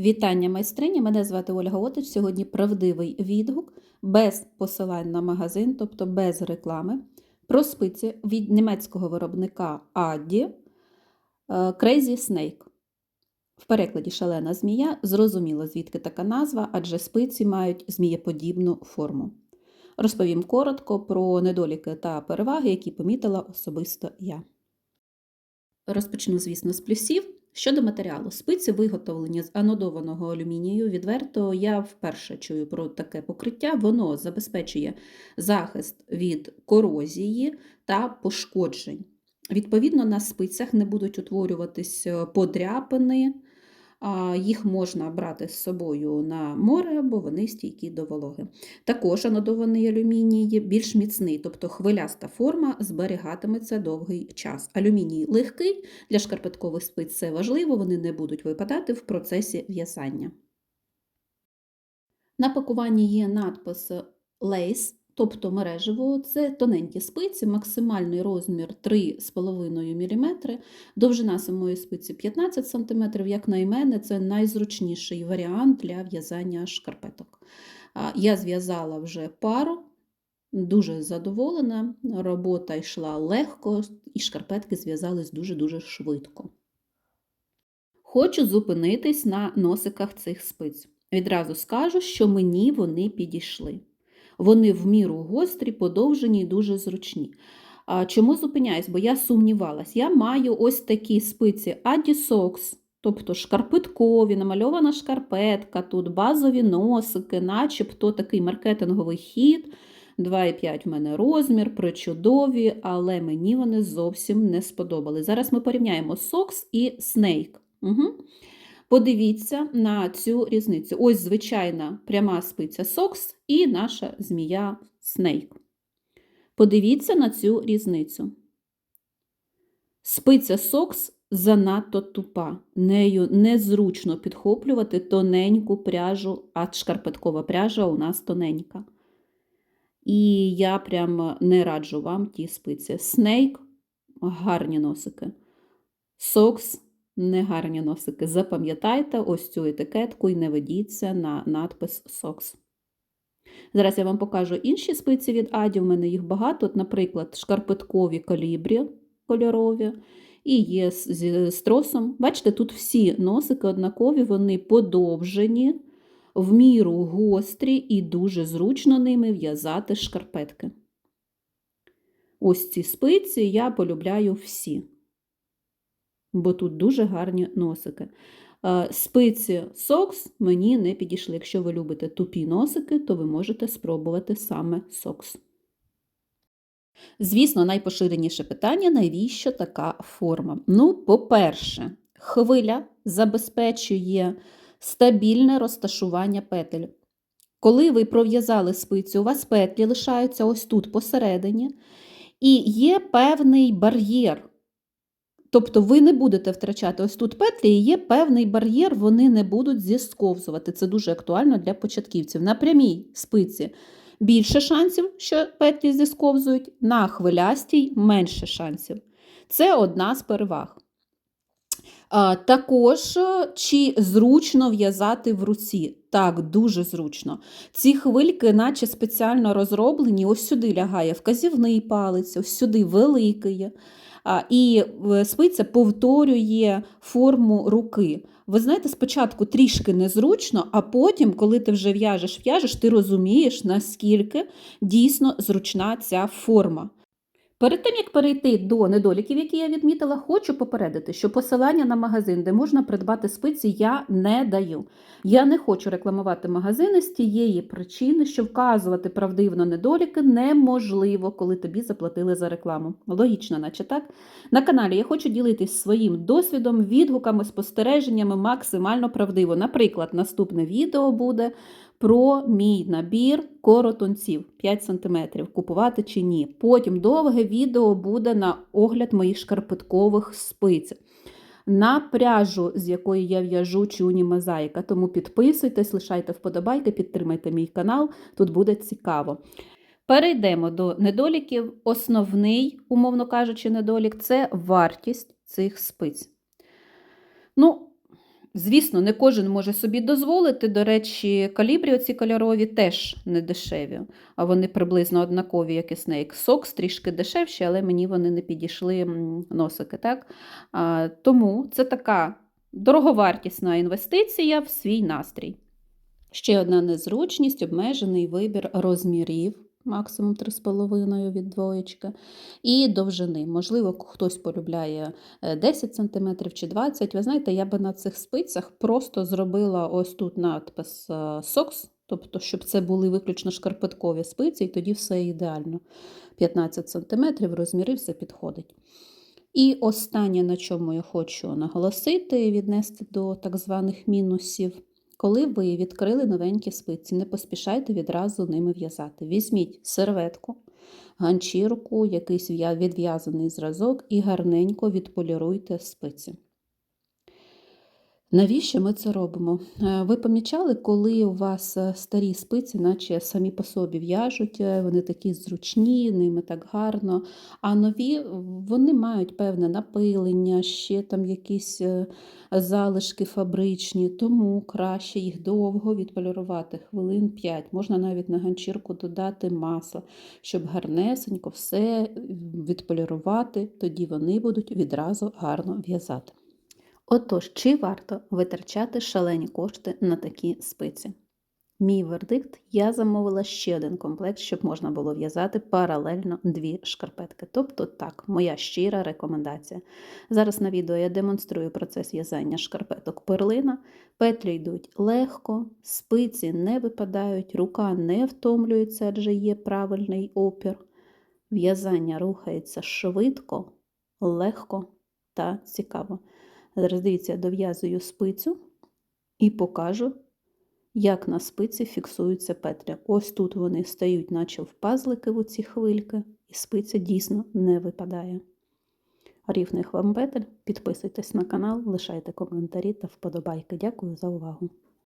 Вітання майстрині! Мене звати Ольга Отич. Сьогодні правдивий відгук без посилань на магазин, тобто без реклами, про спиці від німецького виробника Addi е, Crazy Snake. В перекладі шалена змія. Зрозуміло, звідки така назва, адже спиці мають змієподібну форму. Розповім коротко про недоліки та переваги, які помітила особисто я. Розпочну, звісно, з плюсів. Щодо матеріалу, спиці виготовлені з анодованого алюмінію. Відверто я вперше чую про таке покриття. Воно забезпечує захист від корозії та пошкоджень. Відповідно, на спицях не будуть утворюватись подряпини, їх можна брати з собою на море, бо вони стійкі до вологи. Також анодований алюміній є більш міцний, тобто хвиляста форма зберігатиметься довгий час. Алюміній легкий, для шкарпеткових спиць це важливо, вони не будуть випадати в процесі в'язання. На пакуванні є надпис Lace, тобто мережево, це тоненькі спиці, максимальний розмір 3,5 мм, довжина самої спиці 15 см, як на мене, це найзручніший варіант для в'язання шкарпеток. Я зв'язала вже пару, дуже задоволена, робота йшла легко, і шкарпетки зв'язались дуже-дуже швидко. Хочу зупинитись на носиках цих спиць. Відразу скажу, що мені вони підійшли. Вони в міру гострі, подовжені і дуже зручні. А Чому зупиняюсь? Бо я сумнівалась. Я маю ось такі спиці Adisocks, тобто шкарпеткові, намальована шкарпетка, тут базові носики, начебто такий маркетинговий хід. 2,5 в мене розмір, причудові, але мені вони зовсім не сподобали. Зараз ми порівняємо Socks і Snake. Угу. Подивіться на цю різницю. Ось звичайна пряма спиця Socks і наша змія Snake. Подивіться на цю різницю. Спиця Socks занадто тупа. Нею незручно підхоплювати тоненьку пряжу, а шкарпеткова пряжа у нас тоненька. І я прям не раджу вам ті спиці. Snake – гарні носики. Socks – негарні носики. Запам'ятайте ось цю етикетку і не ведіться на надпис SOX. Зараз я вам покажу інші спиці від Аді. У мене їх багато. От, Наприклад, шкарпеткові калібрі кольорові. І є з стросом. Бачите, тут всі носики однакові, вони подовжені, в міру гострі і дуже зручно ними в'язати шкарпетки. Ось ці спиці я полюбляю всі бо тут дуже гарні носики. Спиці сокс мені не підійшли. Якщо ви любите тупі носики, то ви можете спробувати саме сокс. Звісно, найпоширеніше питання, навіщо така форма? Ну, по-перше, хвиля забезпечує стабільне розташування петель. Коли ви пров'язали спицю, у вас петлі лишаються ось тут посередині, і є певний бар'єр. Тобто ви не будете втрачати ось тут петлі, і є певний бар'єр, вони не будуть зісковзувати. Це дуже актуально для початківців. На прямій спиці більше шансів, що петлі зісковзують, на хвилястій менше шансів. Це одна з переваг. Також чи зручно в'язати в руці. Так, дуже зручно. Ці хвильки, наче спеціально розроблені, ось сюди лягає вказівний палець, ось сюди великий. І е, спиця повторює форму руки. Ви знаєте, спочатку трішки незручно, а потім, коли ти вже в'яжеш, в'яжеш, ти розумієш, наскільки дійсно зручна ця форма. Перед тим, як перейти до недоліків, які я відмітила, хочу попередити, що посилання на магазин, де можна придбати спиці, я не даю. Я не хочу рекламувати магазини з тієї причини, що вказувати правдивно недоліки неможливо, коли тобі заплатили за рекламу. Логічно, наче так? На каналі я хочу ділитись своїм досвідом, відгуками, спостереженнями максимально правдиво. Наприклад, наступне відео буде про мій набір коротунців 5 см, купувати чи ні. Потім довге відео буде на огляд моїх шкарпеткових спиць. На пряжу, з якої я в'яжу чуні мозаїка. Тому підписуйтесь, лишайте вподобайки, підтримайте мій канал, тут буде цікаво. Перейдемо до недоліків. Основний, умовно кажучи, недолік це вартість цих спиць. Ну, Звісно, не кожен може собі дозволити. До речі, калібрі оці кольорові теж не дешеві, а вони приблизно однакові, як і Snake Sox, трішки дешевші, але мені вони не підійшли носики. Так? А, тому це така дороговартісна інвестиція в свій настрій. Ще одна незручність обмежений вибір розмірів, максимум 3,5 від двоєчки, і довжини. Можливо, хтось полюбляє е, 10 см чи 20 Ви знаєте, я би на цих спицях просто зробила ось тут надпис е, SOX, тобто, щоб це були виключно шкарпеткові спиці, і тоді все ідеально. 15 см, розміри все підходить. І останнє, на чому я хочу наголосити, віднести до так званих мінусів. Коли ви відкрили новенькі спиці, не поспішайте відразу ними в'язати. Візьміть серветку, ганчірку, якийсь відв'язаний зразок і гарненько відполіруйте спиці. Навіщо ми це робимо? Е, Ви помічали, коли у вас е, старі спиці, наче самі по собі в'яжуть, е, вони такі зручні, ними так гарно, а нові вони мають певне напилення, ще там якісь залишки фабричні, тому краще їх довго відполірувати, хвилин 5. Можна навіть на ганчірку додати масло, щоб гарнесенько все відполірувати, тоді вони будуть відразу гарно в'язати. Отож, чи варто витрачати шалені кошти на такі спиці? Мій вердикт, я замовила ще один комплект, щоб можна було в'язати паралельно дві шкарпетки. Тобто, так, моя щира рекомендація. Зараз на відео я демонструю процес в'язання шкарпеток перлина. Петлі йдуть легко, спиці не випадають, рука не втомлюється, адже є правильний опір. В'язання рухається швидко, легко та цікаво. Зараз дивіться, дов'язую спицю і покажу, як на спиці фіксуються петля. Ось тут вони стають, наче в пазлики в оці хвильки, і спиця дійсно не випадає. Рівних вам петель, підписуйтесь на канал, лишайте коментарі та вподобайки. Дякую за увагу!